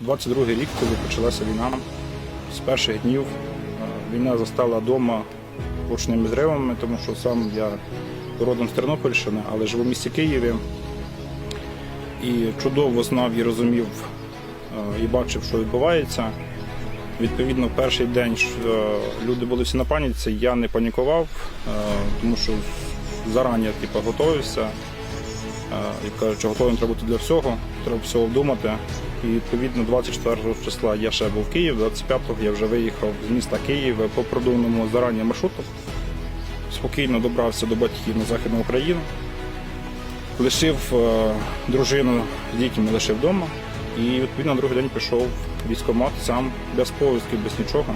22 рік, коли почалася війна, з перших днів е, війна застала вдома гучними зривами, тому що сам я родом з Тернопільщини, але живу в місті Києві. І чудово знав і розумів е, і бачив, що відбувається. Відповідно, перший день е, люди були всі на паніці, я не панікував, тому що зарані типу, готувався. Е, І кажучи, готовим треба бути для всього, треба всього вдумати. І відповідно 24 числа я ще був в Київ, 25-го я вже виїхав з міста Київ по продуманому зарані маршруту. Спокійно добрався до батьків на Західну Україну. Лишив е, дружину з дітьми лишив вдома. І відповідно на другий день пішов в військкомат сам без повістків, без нічого.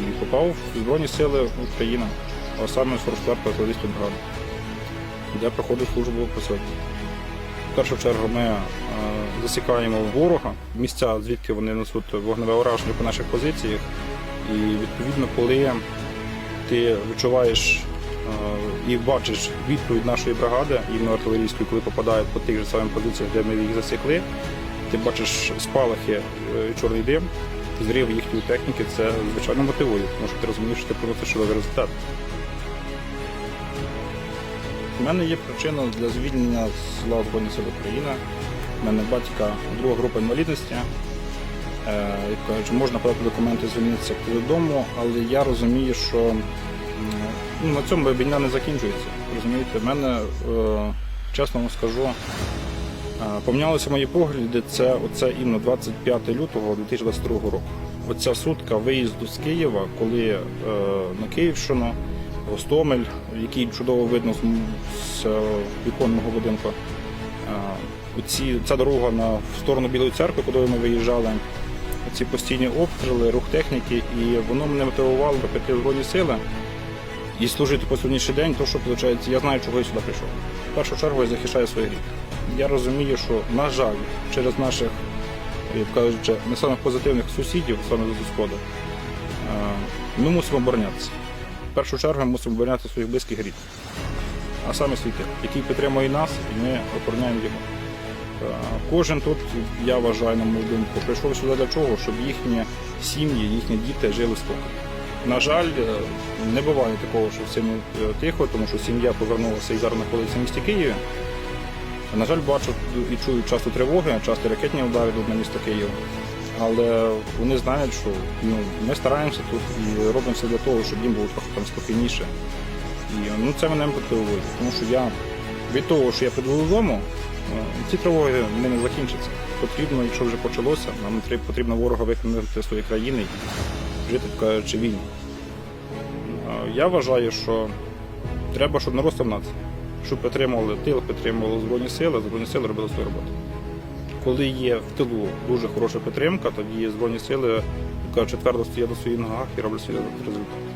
І попав в Збройні Сили України, а саме 44-го артилерійської бригади, де проходив службу по сьогодні. В першу чергу ми е, засікаємо ворога, місця, звідки вони несуть вогневе ураження по наших позиціях. І відповідно, коли ти відчуваєш е, і бачиш відповідь нашої бригади, іменно артилерійської, коли попадають по тих же самих позиціях, де ми їх засікли, ти бачиш спалахи, е, чорний дим, зрив їхньої техніки, це звичайно мотивує, тому що ти розумієш, що ти приносиш результат. У мене є причина для звільнення з лав Збройних сил України. У мене батька друга група інвалідності. Е, кажуть, можна подати документи звільнитися додому, але я розумію, що ну, на цьому війна не закінчується. Розумієте, в мене, е, чесно вам скажу, е, помінялися мої погляди. Це оце іменно 25 лютого 2022 року. Оця сутка виїзду з Києва, коли на Київщину, Гостомель, який чудово видно з, е, віконного будинку. Е, Оці, ця дорога на в сторону Білої церкви, куди ми виїжджали, ці постійні обстріли, рух техніки, і воно мене мотивувало піти Збройні сили і служити по сьогоднішній день, то що виходить, я знаю, чого я сюди прийшов. В першу чергу я захищаю свій рік. Я розумію, що, на жаль, через наших, як кажучи, не самих позитивних сусідів, саме з сходу, е, ми мусимо оборонятися. В першу чергу мусимо обороняти своїх близьких рід, а саме свій тил, який підтримує нас, і ми охороняємо його. Е, Кожен тут, я вважаю, на мою думку, прийшов сюди для чого, щоб їхні сім'ї, їхні діти жили спокійно. На жаль, е, не буває такого, що всім е, тихо, тому що сім'я повернулася і зараз знаходиться в місті Києві. На жаль, бачу і чую часто тривоги, часто ракетні удари йдуть на місто Київ. Але вони знають, що ну, ми стараємося тут і робимо все для того, щоб їм було трохи там спокійніше. І ну, це мене мотивує, тому що я від того, що я прийду додому, е, ці тривоги не закінчаться. Потрібно, якщо вже почалося, нам потрібно ворога виконати своєї країни і жити, кажучи, вільно. Е, Я вважаю, що треба, щоб народ став нації, щоб підтримували тил, підтримували Збройні сили, Збройні сили робили свою роботу. Коли є в тилу дуже хороша підтримка, тоді Збройні сили кажуть, твердо стоять на своїх ногах і роблять свій результат.